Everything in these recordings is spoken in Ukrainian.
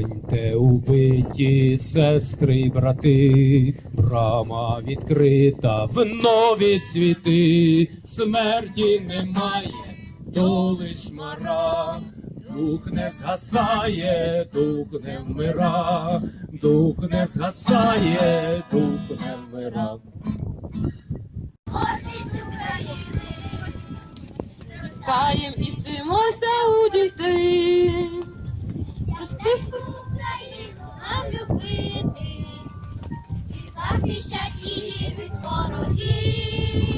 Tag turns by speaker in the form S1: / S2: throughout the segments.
S1: Станьте убиті, сестри й брати, брама відкрита в нові світи, смерті немає, то лиш мара, дух не згасає, дух не вмира, дух не згасає, дух не вмира.
S2: Каєм і стримося у дітей. Прости,
S3: Україну нам любити і захищать її від ворогів.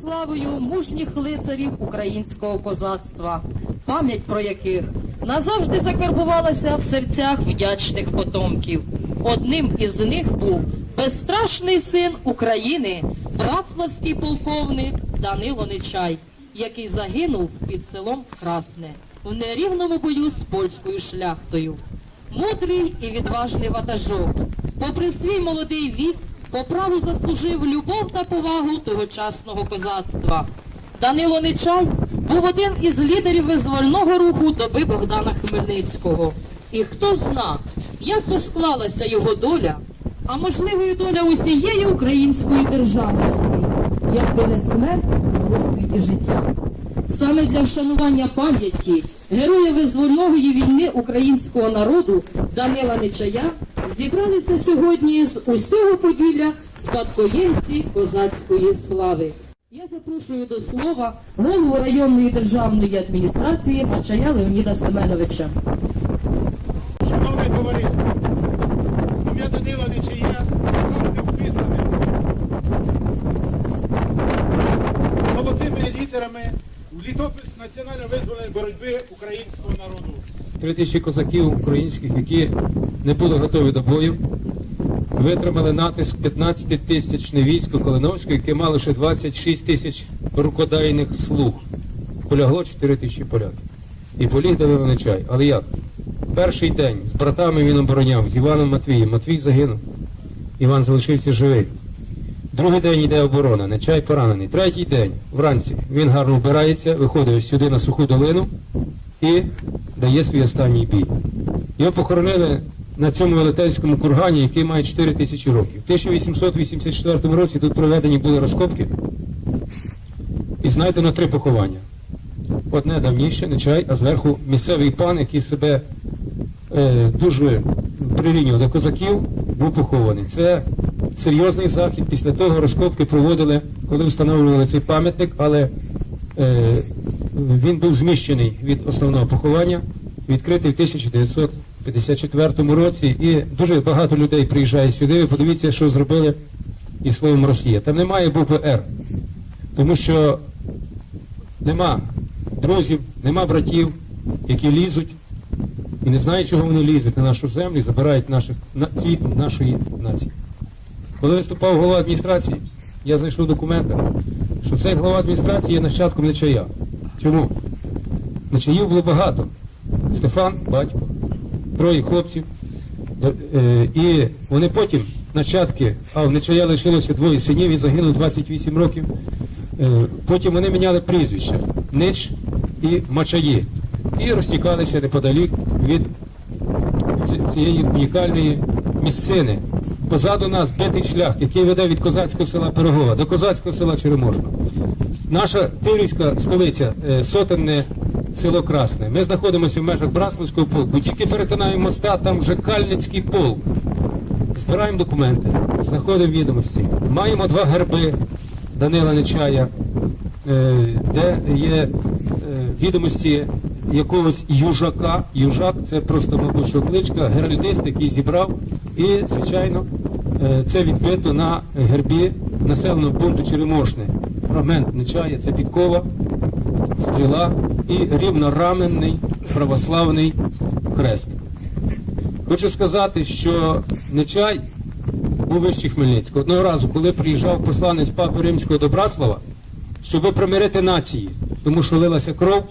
S4: Славою мужніх лицарів українського козацтва, пам'ять про яких назавжди закарбувалася в серцях вдячних потомків. Одним із них був безстрашний син України, братславський полковник Данило Нечай, який загинув під селом Красне в нерівному бою з польською шляхтою. Мудрий і відважний ватажок, попри свій молодий вік, по праву заслужив любов та повагу тогочасного козацтва. Данило Нечай був один із лідерів визвольного руху доби Богдана Хмельницького. І хто зна, як би склалася його доля, а можливо і доля усієї української державності, якби не смерть у розквіті життя. Саме для вшанування пам'яті героя визвольної війни українського народу Данила Нечая зібралися сьогодні з усього Поділля спадкоємці козацької слави. Я запрошую до слова голову районної державної адміністрації Мачая Леоніда Семеновича.
S5: Шановне товариство, ім'я Данила Нечия завжди вписане золотими літерами в літопис національно-визвольної боротьби українського.
S1: Три тисячі козаків українських, які не були готові до бою, витримали натиск 15 тисячне військо Калиновського, яке мало ще 26 тисяч рукодайних слуг. Полягло 4 тисячі поляків. І поліг Данило Нечай. Але як? Перший день з братами він обороняв, з Іваном Матвієм. Матвій загинув. Іван залишився живий. Другий день йде оборона, Нечай поранений. Третій день, вранці, він гарно вбирається, виходить сюди на суху долину і дає свій останній бій. Його похоронили на цьому велетенському кургані, який має 4 тисячі років. В 1884 році тут проведені були розкопки і знайдено три поховання. Одне давніше, Нечай, а зверху місцевий пан, який себе е, дуже прирівнював до козаків, був похований. Це серйозний захід. Після того розкопки проводили, коли встановлювали цей пам'ятник, але е, він був зміщений від основного поховання, відкритий в 1954 році. І дуже багато людей приїжджає сюди. Ви подивіться, що зробили із словом Росія. Там немає букви Р, тому що нема друзів, нема братів, які лізуть і не знають, чого вони лізуть на нашу землю забирають наших, на, цвіт нашої нації. Коли виступав голова адміністрації, я знайшов в документах, що цей голова адміністрації є нащадком Нечая. Чому? Нечаїв було багато. Стефан, батько, троє хлопців. Е, І вони потім, нащадки, а в Нечая лишилося двоє синів, він загинув 28 років. Е, Потім вони міняли прізвища Нич і Мачаї. І розтікалися неподалік від цієї унікальної місцини. Позаду нас битий шлях, який веде від козацького села Пирогова до козацького села Череможна. Наша Тирівська столиця, е, сотенне село Красне. Ми знаходимося в межах Браславського полку. Тільки перетинаємо моста, там вже Кальницький полк. Збираємо документи, знаходимо відомості. Маємо два герби Данила Нечая, е, де є е, відомості якогось южака. Южак це просто, мабуть, що кличка, геральдист, який зібрав. І, звичайно, е, це відбито на гербі населеного пункту Черемошне. Фрагмент Нечая це підкова, стріла і рівнораменний православний хрест. Хочу сказати, що Нечай у вищі Хмельницького. Одного разу, коли приїжджав посланець Папи Римського до Браслава, щоб примирити нації, тому що лилася кров,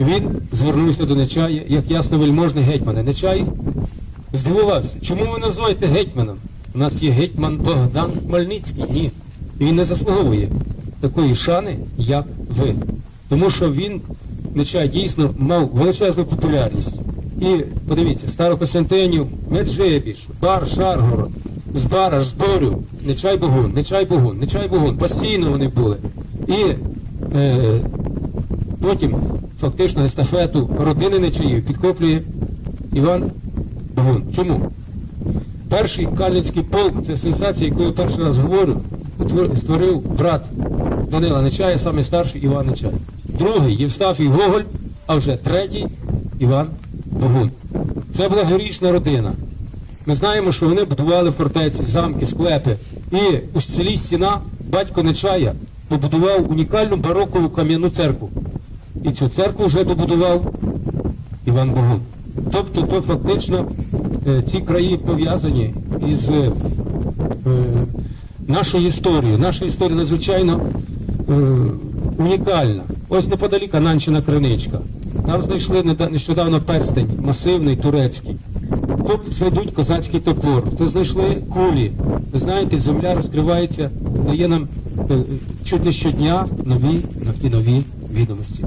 S1: він звернувся до Нечая, як ясновельможний гетьмане. Нечай здивувався, чому ви називаєте гетьманом? У нас є гетьман Богдан Хмельницький. Ні. Він не заслуговує такої шани, як ви. Тому що він, Нечай, дійсно мав величезну популярність. І подивіться, Старокостянтинів, Меджибіж, Бар, Шаргород, Збараж, Зборю, Нечай Богун, Нечай Богун, Нечай Богун. Постійно вони були. І е, потім фактично естафету родини Нечаїв підкоплює Іван Богун. Чому? Перший Кальницький полк це сенсація, яку я перший раз говорю, створив брат Данила Нечая, саме старший Іван Нечай. Другий Євстафій Гоголь, а вже третій Іван Богун. Це була героїчна родина. Ми знаємо, що вони будували фортеці, замки, склепи. І у селі Стіна батько Нечая побудував унікальну барокову кам'яну церкву. І цю церкву вже добудував Іван Богун. Тобто, то фактично ці краї пов'язані із е, нашою історією. Наша історія надзвичайно е, унікальна. Ось неподалік Ананчина Криничка. Там знайшли нещодавно перстень, масивний турецький. Тут знайдуть козацький топор, то знайшли кулі. Ви знаєте, земля розкривається, дає нам е, чуть не щодня нові і нові відомості.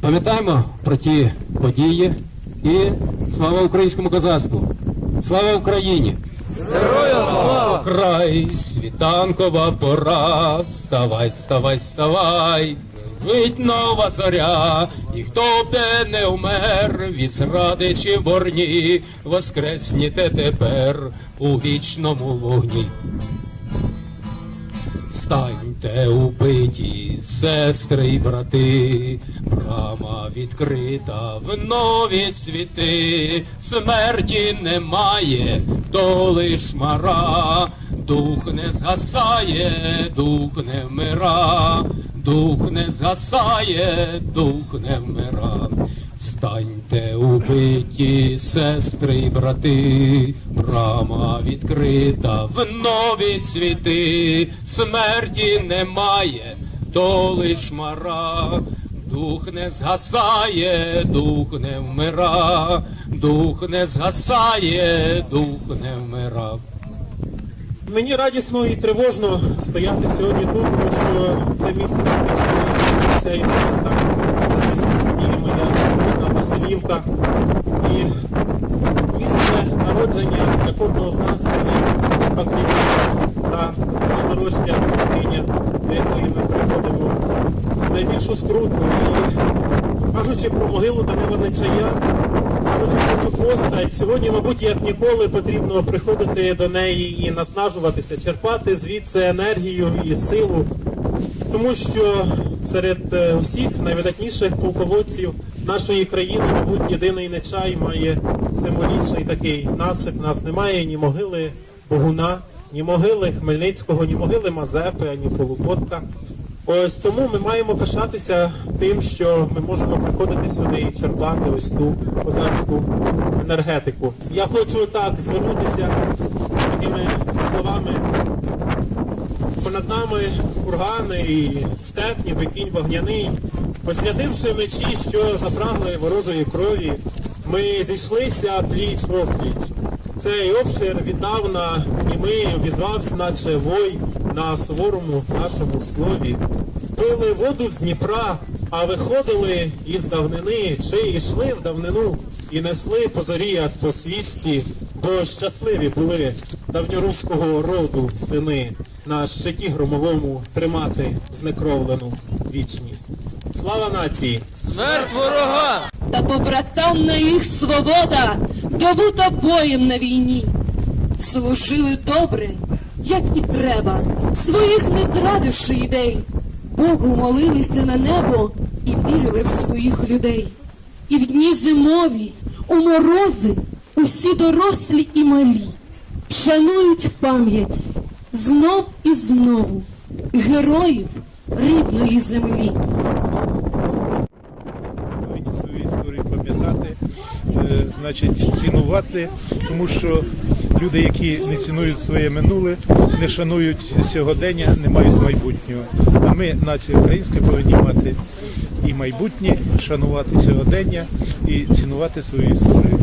S1: Пам'ятаємо про ті події і слава українському козацтву! Слава Україні! Героям слава! Край, світанкова пора, вставай, вставай, вставай, Вить нова зоря, і хто б де не вмер, від зради чи борні, воскресніте тепер у вічному вогні. Станьте убиті, сестри й брати, брама відкрита в нові світи, смерті немає, то лиш мара, дух не згасає, дух не вмира, дух не згасає, дух не вмира. Станьте убиті, сестри й брати, брама відкрита в нові світи, смерті немає, то лиш мара, дух не згасає, дух не вмира, дух не згасає, дух не вмира.
S6: Мені радісно і тривожно стояти сьогодні тут, тому що це місце це і міста. Це місце моя Василівка. І місце народження для кожного з нас це є фактично та найдорожча святиня, до якої ми приходимо найбільшу скруту. І кажучи про могилу Данила Нечая, Кажучи про цю постать, сьогодні, мабуть, як ніколи потрібно приходити до неї і наснажуватися, черпати звідси енергію і силу, тому що серед е, усіх найвидатніших полководців нашої країни, мабуть, єдиний нечай має символічний такий насип. Нас немає ні могили Богуна, ні могили Хмельницького, ні могили Мазепи, ані Полуботка. Ось тому ми маємо пишатися тим, що ми можемо приходити сюди і черпати ось ту козацьку енергетику. Я хочу так звернутися з такими словами. Понад нами кургани і степ, ніби кінь вогняний. Посвятивши мечі, що запрагли ворожої крові, ми зійшлися пліч опліч. Цей обшир віддавна німий обізвався, наче вой на суворому нашому слові. Пили воду з Дніпра, а виходили із давнини, чи йшли в давнину і несли по зорі, як по свічці, бо щасливі були давньоруського роду сини на щиті громовому тримати знекровлену вічність. Слава нації!
S1: Смерть ворога!
S2: Та побратанна їх свобода, добута боєм на війні. Служили добре, як і треба, своїх не зрадивши ідей. Богу молилися на небо і вірили в своїх людей. І в дні зимові, у морози, усі дорослі і малі, шанують в пам'ять знов і знову героїв рідної землі.
S7: повинні свою історію пам'ятати, е, значить, цінувати, тому що люди, які не цінують своє минуле, не шанують сьогодення, не мають майбутнього. А ми, нація українська, повинні мати і майбутнє, шанувати сьогодення і цінувати свою історію.